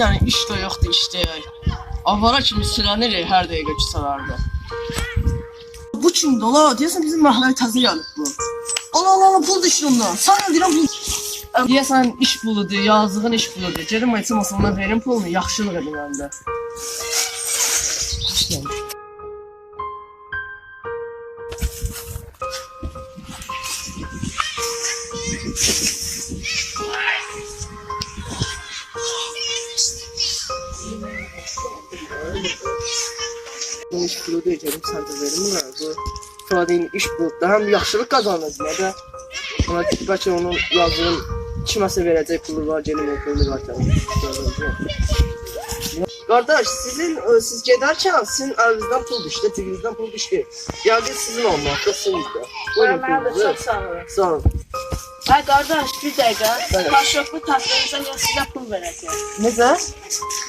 dənə iş də yoxdur işləyək. Avara kimi silənir hər dəqiqə küçələrdə. Bu kimdir ola? Deyəsən bizim məhəlləyə təzə gəlib bu. Allah Allah Allah pul düşür ondan. Sana deyirəm pul. Deyəsən iş puludur, yazığın iş puludur. Gedim olmasa ona verim pulunu, yaxşılıq edin məndə. Bu iş pulu deyəcəm, sən də verim ona. Bu Fadi'nin iş bulutda həm yaxşılıq qazanır nə də. Ona bəlkə onun yazdığım kiməsə verəcək pulu var, gəlin o qaytarır. Qardaş, sizin ə, siz gedərkən sizin əlinizdən pul düşdü, cibinizdən pul düşdü. Yəqin sizin olmalıdır, sizdə. Buyurun Mən də çox sağ olun. Sağ olun. Ay qardaş, bir dəqiqə. Bəli. Karşılıqlı tapdığımıza görə sizə pul verəcəm. Necə?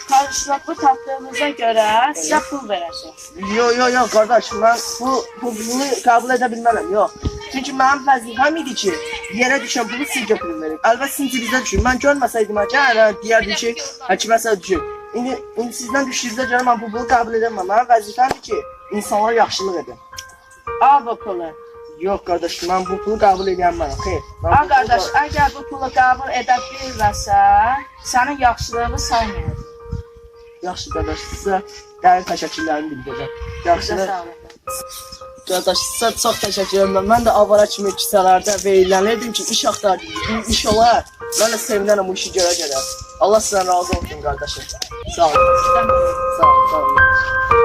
Karşılıqlı tapdığımıza görə sizə pul verəcəm. Yo yo yo qardaş, mən bu bu bunu qəbul edə bilmərəm. Yox. Çünki mənim vəzifəm idi ki, yerə düşən pulu siz götürün verin. Əlbəttə sizin cibinizdə düşür. Mən görməsəydim hə deyərdim ki, həkiməsə düşür. İndi indi sizdən düşdüyünüzə görə mən bu pulu qəbul edəməm. Mənim vəzifəmdir ki, insanlara yaxşılıq edim. Al bu Yox qardaş, mən bu pulu qəbul edəməm. Xeyr. bu qardaş, əgər bu pulu qəbul edə bilməsən, sənin yaxşılığını saymayacağam. Yaxşı qardaş, sizə dərin təşəkkürlərimi bildirirəm. Yaxşı. Sizə sağ olun. Qardaş, sizə çox təşəkkür edirəm. Mən də avara kimi küçələrdə veylənirdim ki, iş axtardım, iş olar. Mən də sevinərəm bu işi görə görə. Allah sizdən razı olsun qardaşım. Sağ olun. Sağ olun, sağ olun.